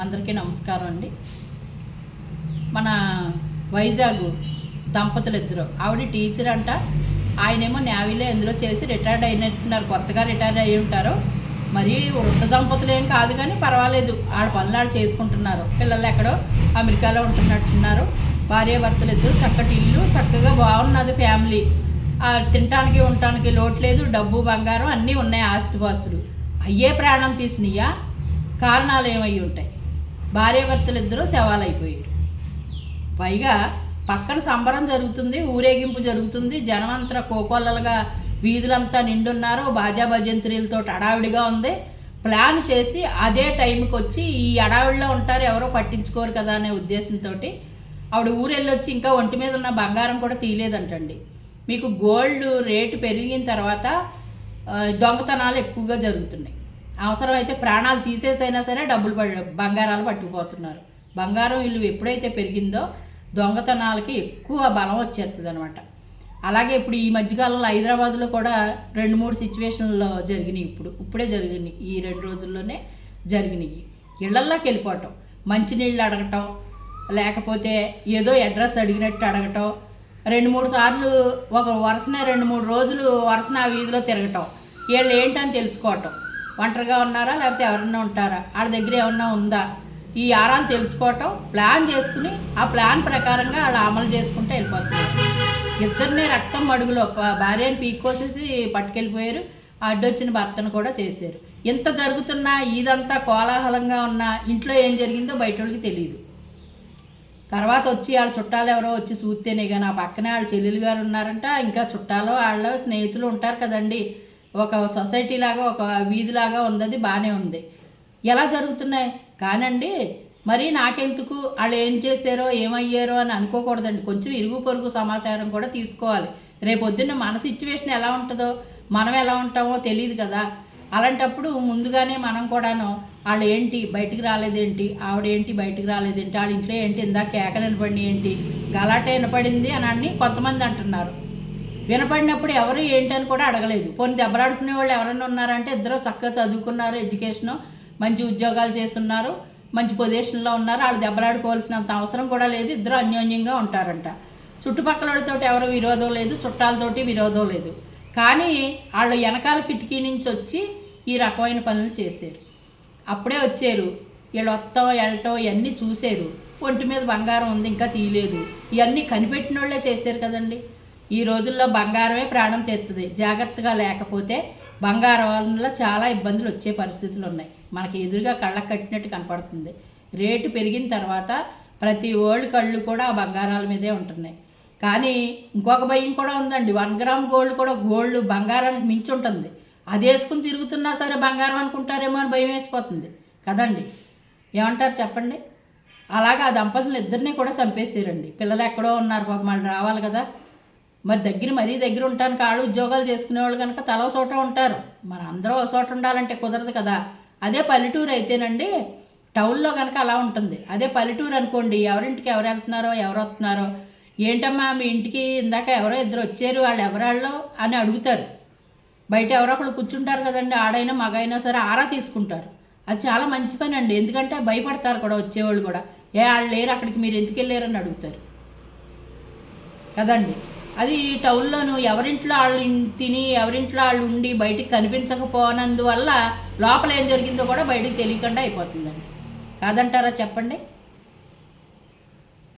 అందరికీ నమస్కారం అండి. మన వైజాగ్ దంపతులు ఇద్దరు. ఆవిడ టీచర్ అంట. ఆయనేమో నేవీలో ఎందులో చేసి రిటైర్డ్ అయినట్టున్నారు. కొత్తగా రిటైర్ అయి ఉంటారు. మరి వృద్ధ దంపతులు ఏం కాదు కానీ పర్వాలేదు. ఆడ పనులు ఆడ చేసుకుంటున్నారు. పిల్లలు ఎక్కడో అమెరికాలో ఉంటున్నట్టున్నారు. భార్య భర్తలు ఇద్దరు. చక్కటి ఇల్లు చక్కగా బాగున్నది ఫ్యామిలీ. తినటానికి ఉండటానికి లోటు లేదు. డబ్బు బంగారం అన్నీ ఉన్నాయి ఆస్తిపాస్తులు. అయ్యే ప్రాణం తీసినయ్యా. కారణాలు ఏమై ఉంటాయి భార్యాభర్తలు ఇద్దరూ శవాలైపోయారు. పైగా పక్కన సంబరం జరుగుతుంది ఊరేగింపు జరుగుతుంది జనమంతా కోకొల్లలుగా వీధులంతా నిండున్నారు బాజా భజంత్రీలతో అడావిడిగా ఉంది. ప్లాన్ చేసి అదే టైంకి వచ్చి ఈ అడావిడిలో ఉంటారు ఎవరో పట్టించుకోరు కదా అనే ఉద్దేశంతో ఆవిడ ఊరెళ్ళొచ్చి ఇంకా ఒంటి మీద ఉన్న బంగారం కూడా తీయలేదంటండి. మీకు గోల్డ్ రేటు పెరిగిన తర్వాత దొంగతనాలు ఎక్కువగా జరుగుతున్నాయి. అవసరమైతే ప్రాణాలు తీసేసైనా సరే డబ్బులు బంగారాలు పట్టుకుపోతున్నారు. బంగారం విలువ ఎప్పుడైతే పెరిగిందో దొంగతనాలకి ఎక్కువ బలం వచ్చేస్తుంది అనమాట అలాగే ఇప్పుడు ఈ మధ్యకాలంలో హైదరాబాద్లో కూడా రెండు మూడు సిచ్యువేషన్లో జరిగినాయి ఇప్పుడు. ఇప్పుడే జరిగినాయి. ఈ రెండు రోజుల్లోనే జరిగినాయి. ఇళ్ళల్లోకి వెళ్ళిపోవటం మంచినీళ్ళు అడగటం లేకపోతే ఏదో అడ్రస్ అడిగినట్టు అడగటం రెండు మూడు సార్లు ఒక వరుసన రెండు మూడు రోజులు వరుసన ఆ వీధిలో తిరగటం వీళ్ళు ఏంటని తెలుసుకోవటం. ఒంటరిగా ఉన్నారా లేకపోతే ఎవరన్నా ఉంటారా? వాళ్ళ దగ్గర ఏమన్నా ఉందా? ఈ ఆరాలు తెలుసుకోవటం ప్లాన్ చేసుకుని ఆ ప్లాన్ ప్రకారంగా వాళ్ళు అమలు చేసుకుంటూ వెళ్ళిపోతున్నారు. ఇద్దరిని రక్తం మడుగులో భార్యని పీక్కోసేసి పట్టుకెళ్ళిపోయారు. ఆ అడ్డొచ్చిన భర్తను కూడా చేశారు. ఇంత జరుగుతున్నా ఇదంతా కోలాహలంగా ఉన్నా ఇంట్లో ఏం జరిగిందో బయట వాళ్ళకి తెలియదు తర్వాత వచ్చి వాళ్ళ చుట్టాలు ఎవరో వచ్చి చూస్తేనే కానీ ఆ పక్కనే వాళ్ళ చెల్లెలు గారు ఉన్నారంట. ఇంకా చుట్టాలు వాళ్ళ స్నేహితులు ఉంటారు కదండి. ఒక సొసైటీ లాగా ఒక వీధి లాగా ఉంది బాగానే ఉంది. ఎలా జరుగుతున్నాయి? కానండి మరి నాకెందుకు? వాళ్ళు ఏం చేశారో ఏమయ్యారో అని అనుకోకూడదండి. కొంచెం ఇరుగు పొరుగు సమాచారం కూడా తీసుకోవాలి. రేపొద్దున్న మన సిచ్యువేషన్ ఎలా ఉంటుందో మనం ఎలా ఉంటామో తెలియదు కదా. అలాంటప్పుడు ముందుగానే మనం కూడాను వాళ్ళు ఏంటి బయటికి రాలేదేంటి? ఆవిడ ఏంటి బయటికి రాలేదేంటి? వాళ్ళ ఇంట్లో ఏంటి ఇందాక కేకలు వినపడి ఏంటి? గలాట వినపడింది అని అని కొంతమంది అంటున్నారు. వినపడినప్పుడు ఎవరు ఏంటి అని కూడా అడగలేదు. పోనీ దెబ్బలాడుకునే వాళ్ళు ఎవరైనా ఉన్నారంటే ఇద్దరు చక్కగా చదువుకున్నారు ఎడ్యుకేషన్ మంచి ఉద్యోగాలు చేస్తున్నారు మంచి పొజిషన్లో ఉన్నారు వాళ్ళు దెబ్బలాడుకోవాల్సినంత అవసరం కూడా లేదు ఇద్దరు అన్యోన్యంగా ఉంటారంట. చుట్టుపక్కల వాళ్ళతోటి ఎవరు విరోధం లేదు చుట్టాలతోటి విరోధం లేదు. కానీ వాళ్ళు వెనకాల కిటికీ నుంచి వచ్చి ఈ రకమైన పనులు చేశారు. అప్పుడే వచ్చారు. వీళ్ళు వస్తాం వెళ్ళటం ఇవన్నీ చూశారు. ఒంటి మీద బంగారం ఉంది ఇంకా తీయలేదు. ఇవన్నీ కనిపెట్టిన వాళ్ళే చేశారు కదండి. ఈ రోజుల్లో బంగారమే ప్రాణం తెస్తుంది జాగ్రత్తగా లేకపోతే బంగారం వల్ల చాలా ఇబ్బందులు వచ్చే పరిస్థితులు ఉన్నాయి. మనకి ఎదురుగా కళ్ళకు కట్టినట్టు కనపడుతుంది. రేటు పెరిగిన తర్వాత ప్రతి ఓల్డ్ కళ్ళు కూడా ఆ బంగారాల మీదే ఉంటున్నాయి. కానీ ఇంకొక భయం కూడా ఉందండి. వన్ గ్రామ్ గోల్డ్ కూడా గోల్డ్ బంగారానికి మించి ఉంటుంది. అది వేసుకుని తిరుగుతున్నా సరే బంగారం అనుకుంటారేమో అని భయం వేసిపోతుంది. కదండి? ఏమంటారు చెప్పండి? అలాగే ఆ దంపతులు ఇద్దరిని కూడా చంపేసారండి పిల్లలు ఎక్కడో ఉన్నారు పాపం. వాళ్ళు రావాలి కదా. మరి దగ్గర మరీ దగ్గర ఉంటాను కాళ్ళు ఉద్యోగాలు చేసుకునే వాళ్ళు కనుక తల చోట ఉంటారు. మరి అందరూ ఒక చోట ఉండాలంటే కుదరదు కదా. అదే పల్లెటూరు అయితేనండి టౌన్లో కనుక అలా ఉంటుంది. అదే పల్లెటూరు అనుకోండి ఎవరింటికి ఎవరు వెళ్తున్నారో ఎవరు వస్తున్నారో ఏంటమ్మా మీ ఇంటికి ఇందాక ఎవరో ఇద్దరు వచ్చారు వాళ్ళు ఎవరాళ్ళు అని అడుగుతారు. బయట ఎవరో ఒకళ్ళు కూర్చుంటారు కదండి ఆడైనా మగైనా సరే ఆరా తీసుకుంటారు. అది చాలా మంచి పని అండి. ఎందుకంటే భయపడతారు కూడా వచ్చేవాళ్ళు కూడా. ఏ వాళ్ళు లేరు అక్కడికి మీరు ఎందుకు వెళ్ళారని అడుగుతారు. కదండి. అది టౌన్లోను ఎవరింట్లో వాళ్ళు తిని ఎవరింట్లో వాళ్ళు ఉండి బయటికి కనిపించకపోనందువల్ల లోపల ఏం జరిగిందో కూడా బయటికి తెలియకుండా అయిపోతుందండి. కాదంటారా చెప్పండి?